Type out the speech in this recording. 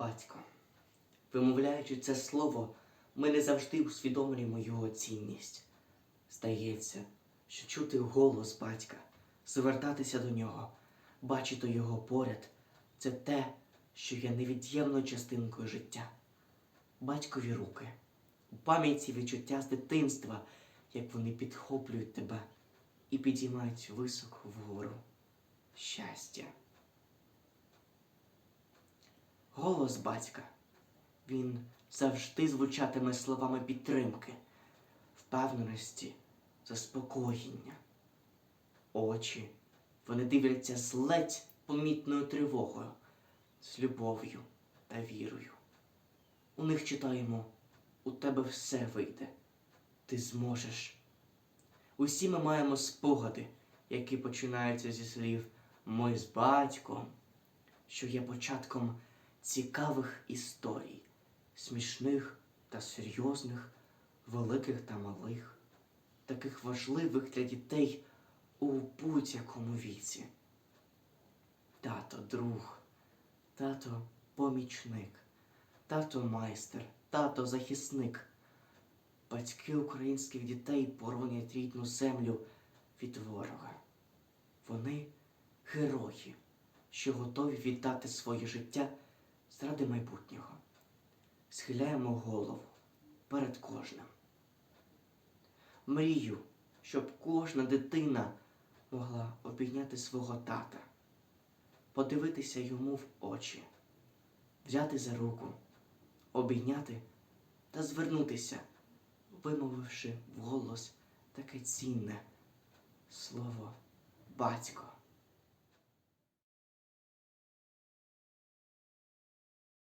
Батько. Вимовляючи це слово, ми не завжди усвідомлюємо його цінність. Здається, що чути голос батька, звертатися до нього, бачити його поряд це те, що є невід'ємною частинкою життя. Батькові руки, у пам'яті відчуття з дитинства, як вони підхоплюють тебе і підіймають високо вгору. Щастя. Голос батька. Він завжди звучатиме словами підтримки, впевненості, заспокоєння. Очі. Вони дивляться з ледь помітною тривогою, з любов'ю та вірою. У них читаємо у тебе все вийде, ти зможеш. Усі ми маємо спогади, які починаються зі слів Ми з батьком, що є початком цікавих історій, смішних та серйозних, великих та малих, таких важливих для дітей у будь-якому віці. Тато друг, тато помічник, тато майстер, тато захисник. Батьки українських дітей боронять рідну землю від ворога. Вони герої, що готові віддати своє життя заради майбутнього. Схиляємо голову перед кожним. Мрію, щоб кожна дитина могла обійняти свого тата, подивитися йому в очі, взяти за руку, обійняти та звернутися, вимовивши вголос таке цінне слово батько.